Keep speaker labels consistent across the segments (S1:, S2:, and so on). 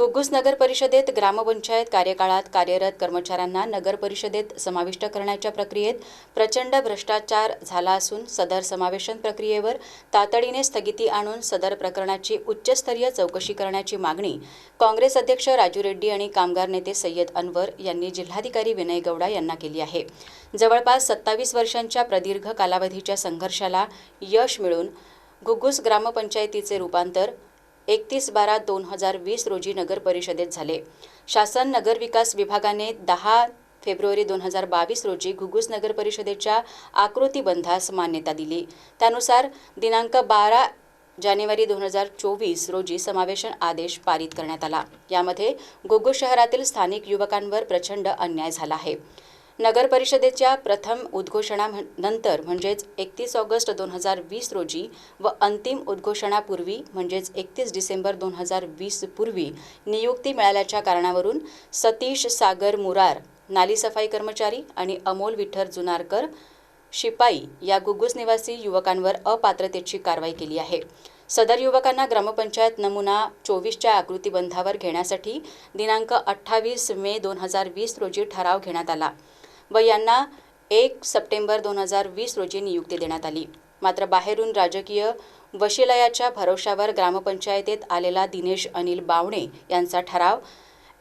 S1: घुग्गुस नगर परिषदेत ग्रामपंचायत कार्यकाळात कार्यरत कर्मचाऱ्यांना नगर परिषदेत समाविष्ट करण्याच्या प्रक्रियेत प्रचंड भ्रष्टाचार झाला असून सदर समावेशन प्रक्रियेवर तातडीने स्थगिती आणून सदर प्रकरणाची उच्चस्तरीय चौकशी करण्याची मागणी काँग्रेस अध्यक्ष राजू रेड्डी आणि कामगार नेते सय्यद अनवर यांनी जिल्हाधिकारी विनय गौडा यांना केली आहे. जवळपास सत्तावीस वर्षांच्या प्रदीर्घ कालावधीच्या संघर्षाला यश मिळून घुग्गुस ग्रामपंचायतीचे रूपांतर एकतीस बारा दोन हजार वीस रोजी नगर परिषदेत झाले. शासन नगरविकास विभागाने दहा फेब्रुवारी दोन हजार बावीस रोजी घुगुस नगर परिषदेच्या आकृतीबंधास मान्यता दिली. त्यानुसार दिनांक बारा जानेवारी दोन हजार चोवीस रोजी समावेशन आदेश पारित करण्यात आला. यामध्ये घुग्गुस शहरातील स्थानिक युवकांवर प्रचंड अन्याय झाला आहे. नगर परिषदेच्या प्रथम उद्घोषणा नंतर म्हणजेच एकतीस ऑगस्ट दोन हजार वीस रोजी व अंतिम उद्घोषणापूर्वी म्हणजेच एकतीस डिसेंबर दोन हजार वीस पूर्वी नियुक्ती मिळाल्याच्या कारणावरून सतीश सागर मुरार नाली सफाई कर्मचारी आणि अमोल विठ्ठल जुनारकर शिपाई या गुग्गुस निवासी युवकांवर अपात्रतेची कारवाई केली आहे. सदर युवकांना ग्रामपंचायत नमुना चोवीसच्या आकृतीबंधावर घेण्यासाठी दिनांक अठ्ठावीस मे दोन हजार वीस रोजी ठराव घेण्यात आला. व यांना एक सप्टेंबर दोन हजार वीस रोजी नियुक्ती देण्यात आली. मात्र बाहेरून राजकीय वशिलयाच्या भरोशावर ग्रामपंचायतीत आलेला दिनेश अनिल बावणे यांचा ठराव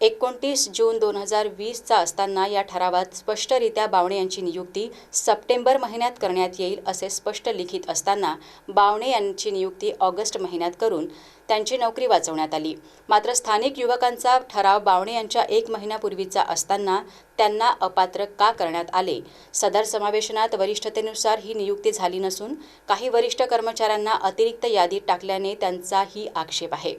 S1: एकोणतीस जून दोन हजार वीसचा असताना या ठरावात स्पष्टरित्या बावणे यांची नियुक्ती सप्टेंबर महिन्यात करण्यात येईल असे स्पष्ट लिखित असताना बावणे यांची नियुक्ती ऑगस्ट महिन्यात करून त्यांची नोकरी वाचवण्यात आली. मात्र स्थानिक युवकांचा ठराव बावणे यांच्या एक महिन्यापूर्वीचा असताना त्यांना अपात्र का करण्यात आले? सदर समावेशनात वरिष्ठतेनुसार ही नियुक्ती झाली नसून काही वरिष्ठ कर्मचाऱ्यांना अतिरिक्त यादीत टाकल्याने त्यांचाही आक्षेप आहे.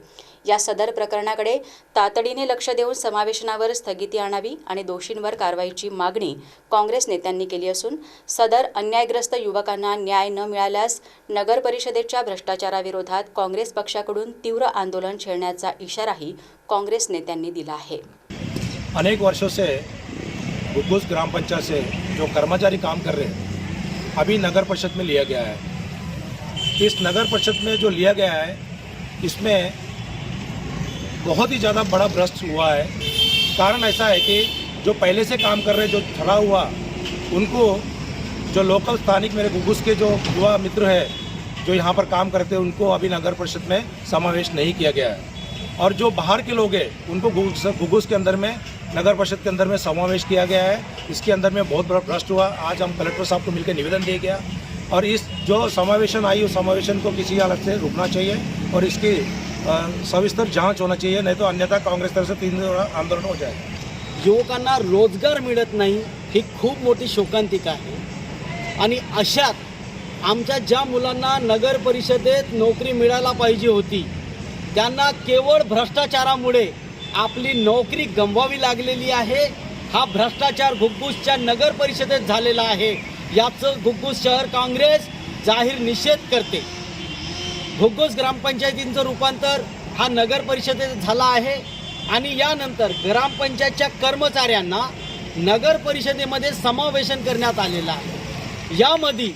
S1: या सदर प्रकरणाकडे तातडीने लक्ष देऊन समावेशनावर स्थगिती आणावी आणि दोषींवर कारवाईची मागणी काँग्रेस नेत्यांनी केली असून सदर अन्यायग्रस्त युवकांना न्याय न मिळाल्यास नगर परिषदेच्या भ्रष्टाचाराविरोधात काँग्रेस पक्षाकडून तीव्र आंदोलन छेडण्याचा इशाराही काँग्रेस नेत्यांनी दिला आहे.
S2: अनेक वर्षों से गुग्गुस ग्राम पंचायत से जो कर्मचारी काम कर रहे हैं, अभी नगर परिषद में लिया गया है। इस नगर परिषद में जो लिया गया है, इसमें बहुत ही ज़्यादा बड़ा भ्रष्ट हुआ है। कारण ऐसा है कि जो पहले से काम कर रहे जो खड़ा हुआ, उनको जो लोकल स्थानिक मेरे गुग्गुस के जो युवा मित्र है, जो यहाँ पर काम करते हैं, उनको अभी नगर परिषद में समावेश नहीं किया गया है। और जो बाहर के लोग हैं, उनको गुग्गुस के अंदर में नगर परिषद के अंदर में समावेश किया गया है। इसके अंदर में बहुत बड़ा भ्रष्ट हुआ। आज हम कलेक्टर साहब को मिलकर निवेदन दिया गया। और इस जो समावेशन आई उस समावेशन को किसी हालत से रुकना चाहिए और इसकी सविस्तर जांच होना चाहिए नहीं तो अन्यथा कांग्रेस तरफ से तीन दिन आंदोलन हो जाएगा।
S3: युवकांना रोजगार मिळत नाही ही खूप मोठी शोकांतिका आहे. आणि अशात आमच्या ज्या मुलांना नगर परिषदेत नोकरी मिळायला पाहिजे होती त्यांना केवळ भ्रष्टाचारामुळे आपली नोकरी गमवावी लागलेली आहे. हा भ्रष्टाचार घुग्गुसच्या नगर परिषदेत झालेला आहे. याचं घुग्गुस शहर काँग्रेस जाहीर निषेध करते. घुग्गुस ग्रामपंचायतींचं रूपांतर हा नगर परिषदेत झाला आहे. आणि यानंतर ग्रामपंचायतच्या कर्मचाऱ्यांना नगर परिषदेमध्ये समावेशन करण्यात आलेलं आहे. यामध्ये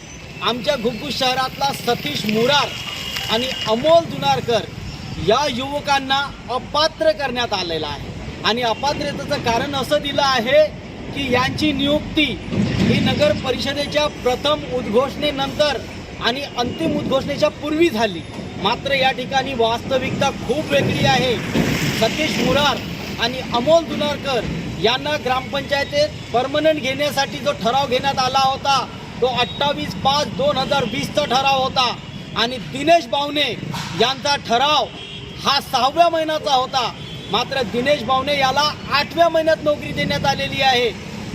S3: आमच्या घुग्गुस शहरातला सतीश मुरार आणि अमोल दुनारकर या युवकांना अपात्र करण्यात आलेलं आहे. आणि अपात्रतेचं कारण असं दिलं आहे की यांची नियुक्ती ही नगर परिषदेच्या प्रथम उद्घोषणेनंतर आणि अंतिम उद्घोषणेच्या पूर्वी झाली. मात्र या ठिकाणी वास्तविकता खूप वेगळी आहे. सतीश मुरार आणि अमोल दुनारकर यांना ग्रामपंचायतीत परमनंट घेण्यासाठी जो ठराव घेण्यात आला होता तो अठ्ठावीस पाच दोन हजार वीसचा ठराव होता. आणि दिनेश बावने यांचा ठराव हा सहाव्या महिन्याचा होता. मात्र दिनेश भावने याला आठव्या महिन्यात नोकरी देण्यात आलेली आहे.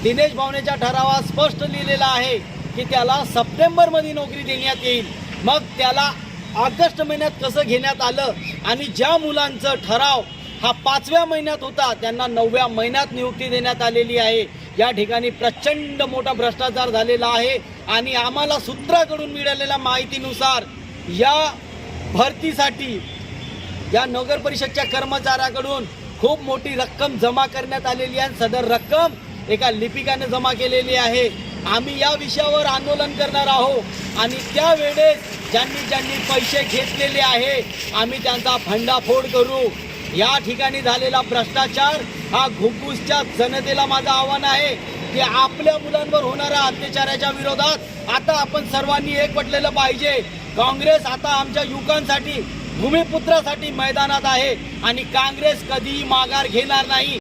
S3: दिनेश भावनेच्या ठरावात स्पष्ट लिहिलेलं आहे की त्याला सप्टेंबरमध्ये नोकरी देण्यात येईल. मग त्याला ऑगस्ट महिन्यात कसं घेण्यात आलं आणि ज्या मुलांचं ठराव हा पाचव्या महिन्यात होता त्यांना नवव्या महिन्यात नियुक्ती देण्यात आलेली आहे. या ठिकाणी प्रचंड मोठा भ्रष्टाचार झालेला आहे आणि आम्हाला सूत्राकडून मिळालेल्या माहितीनुसार या भरतीसाठी या नगर परिषदच्या कर्मचाऱ्याकडून खूप मोठी रक्कम जमा करण्यात आलेली आहे. सदर रक्कम एका लिपिकाने जमा केलेली आहे. आम्ही या विषयावर आंदोलन करणार आहोत. आणि त्यावेळेस ज्यांनी ज्यांनी पैसे घेतलेले आहे आम्ही त्यांचा भंडाफोड करू. या ठिकाणी झालेला भ्रष्टाचार हा घुकूसच्या जनतेला माझं आव्हान आहे की आपल्या मुलांवर होणाऱ्या अत्याचाराच्या विरोधात आता आपण सर्वांनी एकवटलेलं पाहिजे. काँग्रेस आता आमच्या युवकांसाठी भूमिपुत्रासाठी मैदानात आहे आणि काँग्रेस कधीही माघार घेणार नाही.